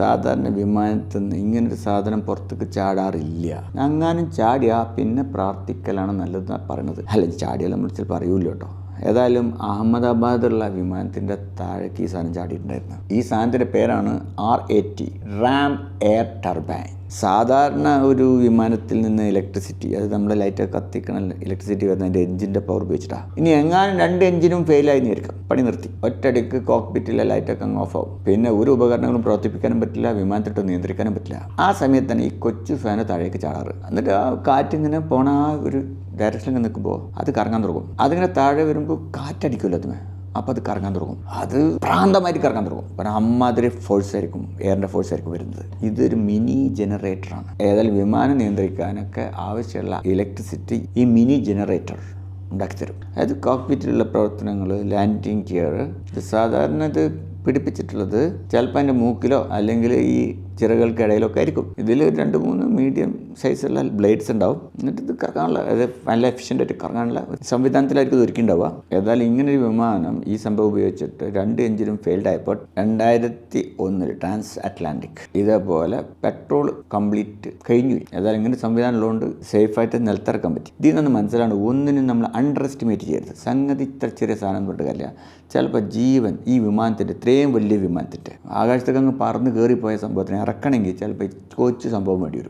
സാധാരണ വിമാനത്തിൽ നിന്ന് ഇങ്ങനൊരു സാധനം പുറത്തേക്ക് ചാടാറില്ല. അങ്ങാനും ചാടിയാ പിന്നെ പ്രാർത്ഥിക്കലാണ് നല്ലതെന്നാണ് പറയുന്നത് അല്ല ചാടിയാൽ നമ്മൾ ചിലപ്പോൾ അറിയില്ല കേട്ടോ ഏതായാലും അഹമ്മദാബാദിലുള്ള വിമാനത്തിന്റെ താഴേക്ക് ഈ സാധനം ചാടിയിട്ടുണ്ടായിരുന്നു. ഈ സാധനത്തിന്റെ പേരാണ് R A T ram air turbine. സാധാരണ ഒരു വിമാനത്തിൽ നിന്ന് ഇലക്ട്രിസിറ്റി അത് നമ്മുടെ ലൈറ്റ് കത്തിക്കണ ഇലക്ട്രിസിറ്റി വരുന്ന അതിന്റെ എഞ്ചിന്റെ പവർ ഉപയോഗിച്ചിട്ടാണ് ഇനി എങ്ങാനും രണ്ട് എഞ്ചിനും ഫെയിലായി നിൽക്കാം പണി നിർത്തി. ഒറ്റയടിക്ക് കോക്പിറ്റിലെ ലൈറ്റൊക്കെ അങ്ങ് ഓഫ് ആവും. പിന്നെ ഒരു ഉപകരണങ്ങളും പ്രവർത്തിപ്പിക്കാനും പറ്റില്ല വിമാനത്തിട്ട് നിയന്ത്രിക്കാനും പറ്റില്ല. ആ സമയത്ത് തന്നെ ഈ കൊച്ചു ഫാന് താഴേക്ക് ചാടാറ്. എന്നിട്ട് ആ കാറ്റിങ്ങനെ പോണ ആ ഒരു ഡയറക്ഷനിൽ നിൽക്കുമ്പോൾ അത് കറങ്ങാൻ തുടങ്ങും. അതിങ്ങനെ താഴെ വരുമ്പോൾ കാറ്റടിക്കുമല്ലോ അതിന്. അപ്പോൾ അത് കറങ്ങാൻ തുടങ്ങും. അത് പ്രാന്തമായിട്ട് കറങ്ങാൻ തുടങ്ങും. കാരണം അമ്മാതിരി ഫോഴ്സ് ആയിരിക്കും എയറിന്റെ ഫോഴ്സ് ആയിരിക്കും വരുന്നത്. ഇതൊരു മിനി ജനറേറ്ററാണ് ഏതായാലും വിമാനം നിയന്ത്രിക്കാനൊക്കെ ആവശ്യമുള്ള ഇലക്ട്രിസിറ്റി ഈ മിനി ജനറേറ്റർ ഉണ്ടാക്കിത്തരും. അതായത് കോക്പിറ്റിലുള്ള പ്രവർത്തനങ്ങൾ ലാൻഡിങ് ഗിയർ ഇത് സാധാരണ ഇത് പിടിപ്പിച്ചിട്ടുള്ളത് ചിലപ്പോൾ അതിന്റെ മൂക്കിലോ അല്ലെങ്കിൽ ഈ ചിറകൾക്കിടയിലൊക്കെ ആയിരിക്കും ഇതിൽ രണ്ട് മൂന്ന് മീഡിയം സൈസുള്ള ബ്ലേഡ്സ് ഉണ്ടാവും. എന്നിട്ട് ഇത് കറങ്ങാനുള്ള അതായത് നല്ല എഫിഷ്യന്റ് ആയിട്ട് കറങ്ങാനുള്ള സംവിധാനത്തിലായിരിക്കും ഇത് ഒരുക്കിണ്ടാവുക ഏതായാലും ഇങ്ങനൊരു വിമാനം ഈ സംഭവം ഉപയോഗിച്ചിട്ട് രണ്ട് എഞ്ചിനും ഫെയിൽഡ് ആയപ്പോൾ രണ്ടായിരത്തി ഒന്നിൽ ട്രാൻസ് അറ്റ്ലാന്റിക് ഇതേപോലെ പെട്രോൾ കംപ്ലീറ്റ് കഴിഞ്ഞു. ഏതായാലും ഇങ്ങനെ സംവിധാനം ഉള്ളതുകൊണ്ട് സേഫായിട്ട് നിലത്തിറക്കാൻ പറ്റി. ഇതിൽ നിന്ന് മനസ്സിലാണ് ഒന്നിനും നമ്മൾ അണ്ടർ എസ്റ്റിമേറ്റ് ചെയ്യരുത്. സംഗതി ഇത്ര ചെറിയ സാധനം കൊണ്ട് കാര്യമില്ല. ചിലപ്പോൾ ജീവൻ ഈ വിമാനത്തിന്റെ ഇത്രയും വലിയ വിമാനത്തിന്റെ ആകാശത്തേക്ക് അങ്ങ് പറന്ന് കയറിപ്പോയ സംഭവത്തിനെ ഇറക്കണമെങ്കിൽ ചിലപ്പോൾ കോച്ച് സംഭവം വേണ്ടി വരും.